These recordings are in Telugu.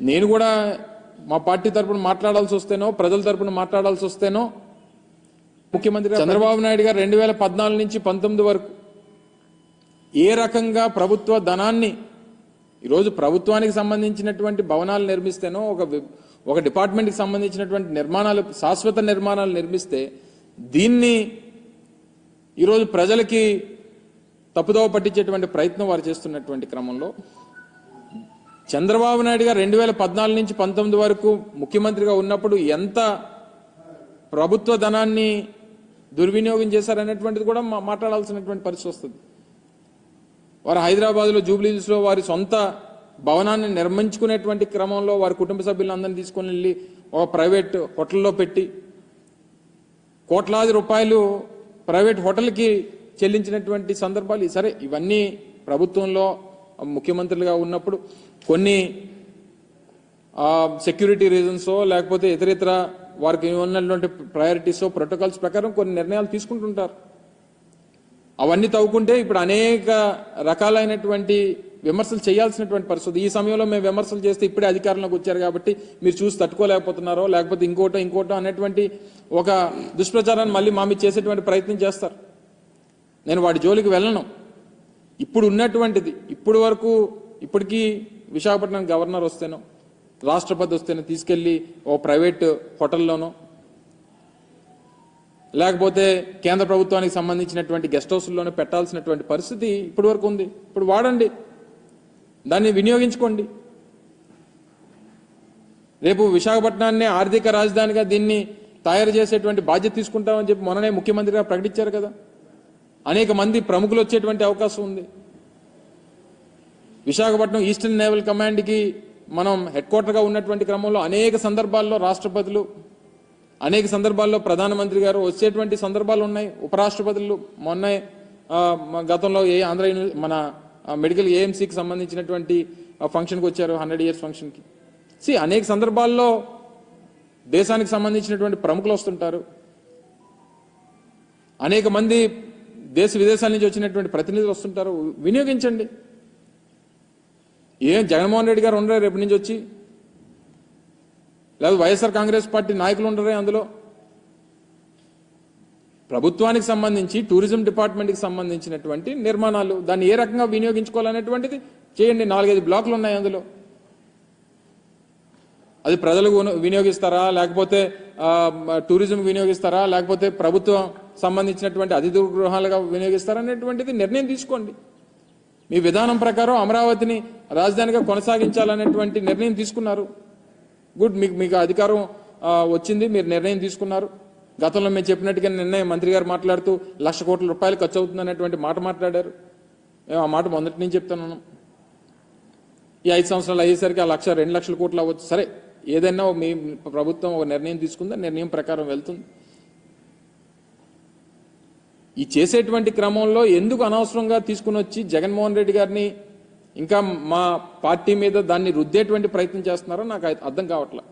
నేను కూడా మా పార్టీ తరపున మాట్లాడాల్సి వస్తేనో ప్రజల తరపున మాట్లాడాల్సి వస్తేనో ముఖ్యమంత్రి చంద్రబాబు నాయుడు గారు రెండు వేల పద్నాలుగు నుంచి పంతొమ్మిది వరకు ఏ రకంగా ప్రభుత్వ ధనాన్ని ఈరోజు ప్రభుత్వానికి సంబంధించినటువంటి భవనాలు నిర్మిస్తేనో ఒక ఒక డిపార్ట్మెంట్కి సంబంధించినటువంటి నిర్మాణాలు శాశ్వత నిర్మాణాలు నిర్మిస్తే దీన్ని ఈరోజు ప్రజలకి తప్పుదోవ పట్టించేటువంటి ప్రయత్నం వారు చేస్తున్నటువంటి క్రమంలో చంద్రబాబు నాయుడు గారు రెండు వేల పద్నాలుగు నుంచి పంతొమ్మిది వరకు ముఖ్యమంత్రిగా ఉన్నప్పుడు ఎంత ప్రభుత్వ ధనాన్ని దుర్వినియోగం చేశారనేటువంటిది కూడా మా- మాట్లాడాల్సినటువంటి పరిస్థితి వస్తుంది. వారు హైదరాబాద్లో జూబ్లీస్లో వారి సొంత భవనాన్ని నిర్మించుకునేటువంటి క్రమంలో వారి కుటుంబ సభ్యులందరినీ తీసుకొని వెళ్ళి ఒక ప్రైవేట్ హోటల్లో పెట్టి కోట్లాది రూపాయలు ప్రైవేట్ హోటల్కి చెల్లించినటువంటి సందర్భాలు. సరే ఇవన్నీ ప్రభుత్వంలో ముఖ్యమంత్రులుగా ఉన్నప్పుడు కొన్ని సెక్యూరిటీ రీజన్సో లేకపోతే ఇతర ఇతర వారికి ఉన్నటువంటి ప్రయారిటీసో ప్రోటోకాల్స్ ప్రకారం కొన్ని నిర్ణయాలు తీసుకుంటుంటారు. అవన్నీ తవ్వుకుంటే ఇప్పుడు అనేక రకాలైనటువంటి విమర్శలు చేయాల్సినటువంటి పరిస్థితి. ఈ సమయంలో మేము విమర్శలు చేస్తే ఇప్పుడే అధికారంలోకి వచ్చారు కాబట్టి మీరు చూసి తట్టుకోలేకపోతున్నారో లేకపోతే ఇంకోటో ఇంకోటో అనేటువంటి ఒక దుష్ప్రచారాన్ని మళ్ళీ మా మీద చేసేటువంటి ప్రయత్నం చేస్తారు. నేను వాడి జోలికి వెళ్ళను. ఇప్పుడు ఉన్నటువంటిది ఇప్పుడు వరకు ఇప్పటికీ విశాఖపట్నం గవర్నర్ వస్తేనో రాష్ట్రపతి వస్తేనో తీసుకెళ్ళి ఓ ప్రైవేట్ హోటల్లోనో లేకపోతే కేంద్ర ప్రభుత్వానికి సంబంధించినటువంటి గెస్ట్ హౌస్లోనే పెట్టాల్సినటువంటి పరిస్థితి ఇప్పటి వరకు ఉంది. ఇప్పుడు వాడండి. దాన్ని వినియోగించుకోండి. రేపు విశాఖపట్నాన్ని ఆర్థిక రాజధానిగా దీన్ని తయారు చేసేటువంటి బాధ్యత తీసుకుంటామని చెప్పి మొన్ననే ముఖ్యమంత్రిగా ప్రకటించారు కదా. అనేక మంది ప్రముఖులు వచ్చేటువంటి అవకాశం ఉంది. విశాఖపట్నం ఈస్టర్న్ నేవల్ కమాండ్కి మనం హెడ్ క్వార్టర్గా ఉన్నటువంటి క్రమంలో అనేక సందర్భాల్లో రాష్ట్రపతులు అనేక సందర్భాల్లో ప్రధానమంత్రి గారు వచ్చేటువంటి సందర్భాలు ఉన్నాయి. ఉపరాష్ట్రపతులు మొన్న గతంలో ఏ ఆంధ్ర మన మెడికల్ ఏఎంసీకి సంబంధించినటువంటి ఫంక్షన్కి వచ్చారు హండ్రెడ్ ఇయర్స్ ఫంక్షన్కి. సి అనేక సందర్భాల్లో దేశానికి సంబంధించినటువంటి ప్రముఖులు వస్తుంటారు. అనేక మంది దేశ విదేశాల నుంచి వచ్చినటువంటి ప్రతినిధులు వస్తుంటారు. వినియోగించండి. ఏం జగన్మోహన్ రెడ్డి గారు ఉండరే రేపు నుంచి వచ్చి? లేదా వైఎస్ఆర్ కాంగ్రెస్ పార్టీ నాయకులు ఉండరే అందులో? ప్రభుత్వానికి సంబంధించి టూరిజం డిపార్ట్మెంట్కి సంబంధించినటువంటి నిర్మాణాలు దాన్ని ఏ రకంగా వినియోగించుకోవాలనేటువంటిది చేయండి. నాలుగైదు బ్లాకులు ఉన్నాయి అందులో. అది ప్రజలకు వినియోగిస్తారా? లేకపోతే టూరిజం వినియోగిస్తారా? లేకపోతే ప్రభుత్వం సంబంధించినటువంటి అతిథి గృహాలుగా వినియోగిస్తారా అనేటువంటిది నిర్ణయం తీసుకోండి. మీ విధానం ప్రకారం అమరావతిని రాజధానిగా కొనసాగించాలనేటువంటి నిర్ణయం తీసుకున్నారు. గుడ్ మీకు మీకు అధికారం వచ్చింది మీరు నిర్ణయం తీసుకున్నారు. గతంలో మేము చెప్పినట్టుగా నిర్ణయం మంత్రి గారు మాట్లాడుతూ లక్ష కోట్ల రూపాయలు ఖర్చు అవుతుంది అనేటువంటి మాట మాట్లాడారు. మేము ఆ మాట మొదటి నుంచి చెప్తున్నాను ఈ ఐదు సంవత్సరాలు అయ్యేసరికి ఆ లక్ష రెండు లక్షల కోట్లు అవ్వచ్చు. సరే ఏదైనా మీ ప్రభుత్వం ఒక నిర్ణయం తీసుకుందా? నిర్ణయం ప్రకారం వెళ్తుంది. ఈ చేసేటువంటి క్రమంలో ఎందుకు అనవసరంగా తీసుకుని వచ్చి జగన్మోహన్ రెడ్డి గారిని ఇంకా మా పార్టీ మీద దాన్ని రుద్దేటువంటి ప్రయత్నం చేస్తున్నారో నాకు అర్థం కావట్లా.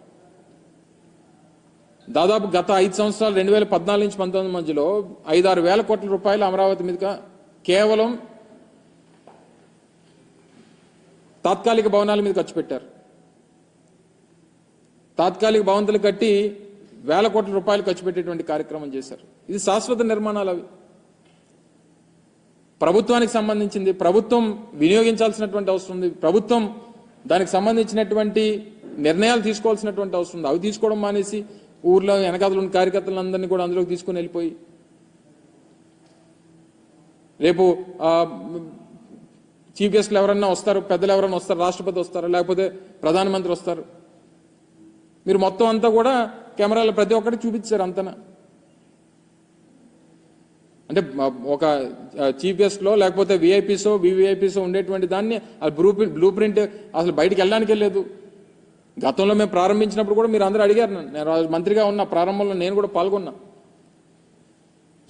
దాదాపు గత ఐదు సంవత్సరాలు రెండు వేల పద్నాలుగు నుంచి పంతొమ్మిది మధ్యలో ఐదారు వేల కోట్ల రూపాయలు అమరావతి మీదుగా కేవలం తాత్కాలిక భవనాల మీద ఖర్చు పెట్టారు. తాత్కాలిక భవంతులు కట్టి వేల కోట్ల రూపాయలు ఖర్చు పెట్టేటువంటి కార్యక్రమం చేశారు. ఇది శాశ్వత నిర్మాణాలు అవి. ప్రభుత్వానికి సంబంధించింది ప్రభుత్వం వినియోగించాల్సినటువంటి అవసరం ఉంది. ప్రభుత్వం దానికి సంబంధించినటువంటి నిర్ణయాలు తీసుకోవాల్సినటువంటి అవసరం ఉంది. అవి తీసుకోవడం మానేసి ఊర్లో వెనకాతలు ఉన్న కార్యకర్తలందరినీ కూడా అందులోకి తీసుకుని వెళ్ళిపోయి రేపు చీఫ్ గెస్ట్లు ఎవరన్నా వస్తారు పెద్దలు ఎవరన్నా వస్తారు రాష్ట్రపతి వస్తారు లేకపోతే ప్రధానమంత్రి వస్తారు? మీరు మొత్తం అంతా కూడా కెమెరాలో ప్రతి ఒక్కటి చూపించారు అంతనా? అంటే ఒక చీఫ్ గెస్ట్లో లేకపోతే విఐపీసో వివిఐపీసో ఉండేటువంటి దాన్ని ఆ బ్లూ బ్లూ ప్రింట్ అసలు బయటికి వెళ్ళడానికి లేదు గతంలో మేము ప్రారంభించినప్పుడు కూడా మీరు అందరూ అడిగారు నన్ను. నేను మంత్రిగా ఉన్న ప్రారంభంలో నేను కూడా పాల్గొన్నా.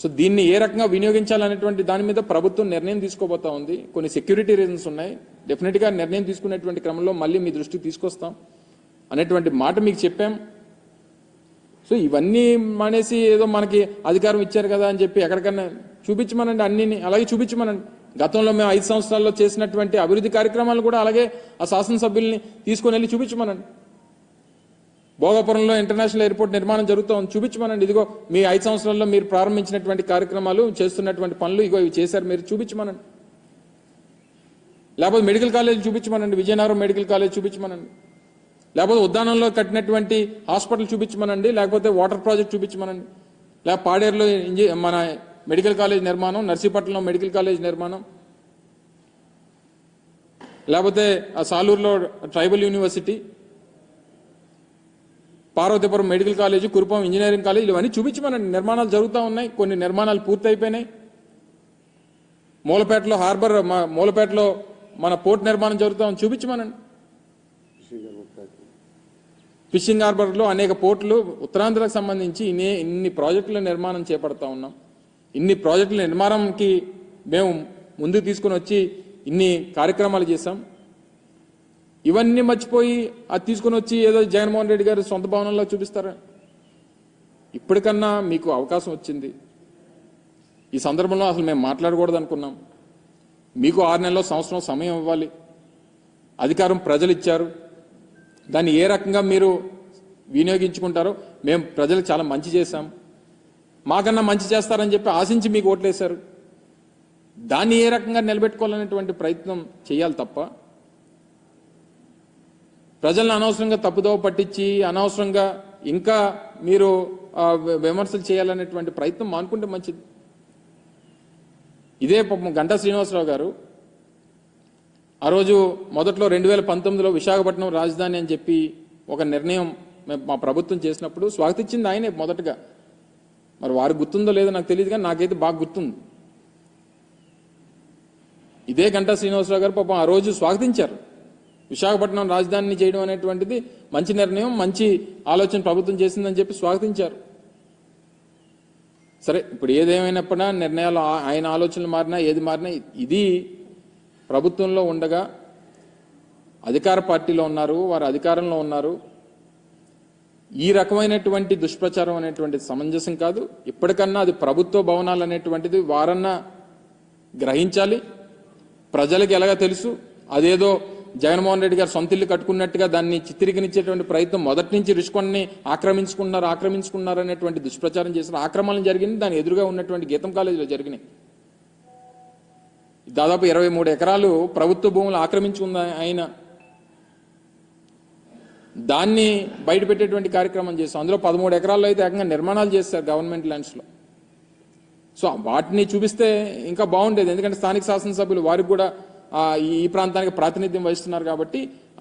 సో దీన్ని ఏ రకంగా వినియోగించాలనేటువంటి దాని మీద ప్రభుత్వం నిర్ణయం తీసుకోబోతా ఉంది. కొన్ని సెక్యూరిటీ రీజన్స్ ఉన్నాయి. డెఫినెట్గా నిర్ణయం తీసుకునేటువంటి క్రమంలో మళ్ళీ మీ దృష్టికి తీసుకొస్తాం అనేటువంటి మాట మీకు చెప్పాం. సో ఇవన్నీ మానేసి ఏదో మనకి అధికారం ఇచ్చారు కదా అని చెప్పి ఎక్కడికన్నా చూపించమనండి అన్ని అలాగే చూపించమనండి. గతంలో మేము ఐదు సంవత్సరాల్లో చేసినటువంటి అభివృద్ధి కార్యక్రమాలు కూడా అలాగే ఆ శాసనసభ్యుల్ని తీసుకొని వెళ్ళి చూపించమనండి. భోగాపురంలో ఇంటర్నేషనల్ ఎయిర్పోర్ట్ నిర్మాణం జరుగుతూ ఉంది చూపించమనండి. ఇదిగో మీ ఐదు సంవత్సరాల్లో మీరు ప్రారంభించినటువంటి కార్యక్రమాలు చేస్తున్నటువంటి పనులు ఇగో ఇవి చేశారు మీరు చూపించమనండి. లేకపోతే మెడికల్ కాలేజ్ చూపించమనండి విజయనగరం మెడికల్ కాలేజ్ చూపించమనండి. లేకపోతే ఉద్యానంలో కట్టినటువంటి హాస్పిటల్ చూపించమనండి లేకపోతే వాటర్ ప్రాజెక్ట్ చూపించమనండి. లేకపోతే పాడేరులో ఇంజి మన మెడికల్ కాలేజ్ నిర్మాణం నర్సీపట్నంలో మెడికల్ కాలేజ్ నిర్మాణం. లేకపోతే సాలూరులో tribal university Parvathipuram medical college Kurupam engineering college ఇవన్నీ చూపించమనండి. నిర్మాణాలు జరుగుతూ ఉన్నాయి కొన్ని నిర్మాణాలు పూర్తయిపోయినాయి. మూలపేటలో హార్బర్ మూలపేటలో మన పోర్ట్ నిర్మాణం జరుగుతూ ఉంది చూపించమనండి. ఫిషింగ్ హార్బర్లో అనేక పోర్టులు ఉత్తరాంధ్రకు సంబంధించి ఇన్ని ఇన్ని ప్రాజెక్టుల నిర్మాణం చేపడతా ఉన్నాం. ఇన్ని ప్రాజెక్టుల నిర్మాణంకి మేము ముందుకు తీసుకొని వచ్చి ఇన్ని కార్యక్రమాలు చేశాం. ఇవన్నీ మర్చిపోయి అది తీసుకొని వచ్చి ఏదో జగన్మోహన్ రెడ్డి గారు సొంత భవనంలో చూపిస్తారా? ఇప్పటికన్నా మీకు అవకాశం వచ్చింది. ఈ సందర్భంలో అసలు మేము మాట్లాడకూడదు అనుకున్నాం మీకు ఆరు నెలల సంవత్సరం సమయం ఇవ్వాలి. అధికారం ప్రజలు ఇచ్చారు. దాన్ని ఏ రకంగా మీరు వినియోగించుకుంటారో మేము ప్రజలకు చాలా మంచి చేశాం. మాకన్నా మంచి చేస్తారని చెప్పి ఆశించి మీకు ఓట్లేశారు. దాన్ని ఏ రకంగా నిలబెట్టుకోవాలనేటువంటి ప్రయత్నం చేయాలి తప్ప ప్రజలను అనవసరంగా తప్పుదోవ పట్టించి అనవసరంగా ఇంకా మీరు విమర్శలు చేయాలనేటువంటి ప్రయత్నం మానుకుంటే మంచిది. ఇదే పాపం గంటా శ్రీనివాసరావు గారు ఆ రోజు మొదట్లో రెండు వేల పంతొమ్మిదిలో విశాఖపట్నం రాజధాని అని చెప్పి ఒక నిర్ణయం మా ప్రభుత్వం చేసినప్పుడు స్వాగతించింది ఆయనే మొదటగా. మరి వారు గుర్తుందో లేదో నాకు తెలియదు కానీ నాకైతే బాగా గుర్తుంది. ఇదే గంటా శ్రీనివాసరావు గారు పాపం ఆ రోజు స్వాగతించారు. విశాఖపట్నం రాజధానిని చేయడం అనేటువంటిది మంచి నిర్ణయం మంచి ఆలోచన ప్రభుత్వం చేసిందని చెప్పి స్వాగతించారు. సరే ఇప్పుడు ఏదేమైనప్పుడా నిర్ణయాలు ఆయన ఆలోచనలు మారినా ఏది మారినా ఇది ప్రభుత్వంలో ఉండగా అధికార పార్టీలో ఉన్నారు వారు అధికారంలో ఉన్నారు. ఈ రకమైనటువంటి దుష్ప్రచారం అనేటువంటిది సమంజసం కాదు. ఇప్పటికన్నా అది ప్రభుత్వ భవనాలు అనేటువంటిది వారన్నా గ్రహించాలి. ప్రజలకు ఎలాగ తెలుసు? అదేదో జగన్మోహన్ రెడ్డి గారు సొంత ఇల్లు కట్టుకున్నట్టుగా దాన్ని చిత్రీకరించేటువంటి ప్రయత్నం మొదటి నుంచి రుషికొండని ఆక్రమించుకున్నారు ఆక్రమించుకున్నారు అనేటువంటి దుష్ప్రచారం చేసిన ఆక్రమణలు జరిగింది దాని ఎదురుగా ఉన్నటువంటి గీతం కాలేజీలో జరిగినాయి. దాదాపు ఇరవై మూడు ఎకరాలు ప్రభుత్వ భూములు ఆక్రమించుకుంది ఆయన దాన్ని బయట పెట్టేటువంటి కార్యక్రమం చేస్తాం అందులో పదమూడు ఎకరాల్లో అయితే ఏకంగా నిర్మాణాలు చేస్తారు గవర్నమెంట్ ల్యాండ్స్లో సో వాటిని చూపిస్తే ఇంకా బాగుండేది. ఎందుకంటే స్థానిక శాసనసభ్యులు వారికి కూడా ఈ ప్రాంతానికి ప్రాతినిధ్యం వహిస్తున్నారు కాబట్టి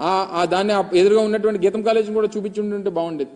ఆ దాన్ని ఎదురుగా ఉన్నటువంటి గీతం కాలేజీని కూడా చూపించి బాగుండేది.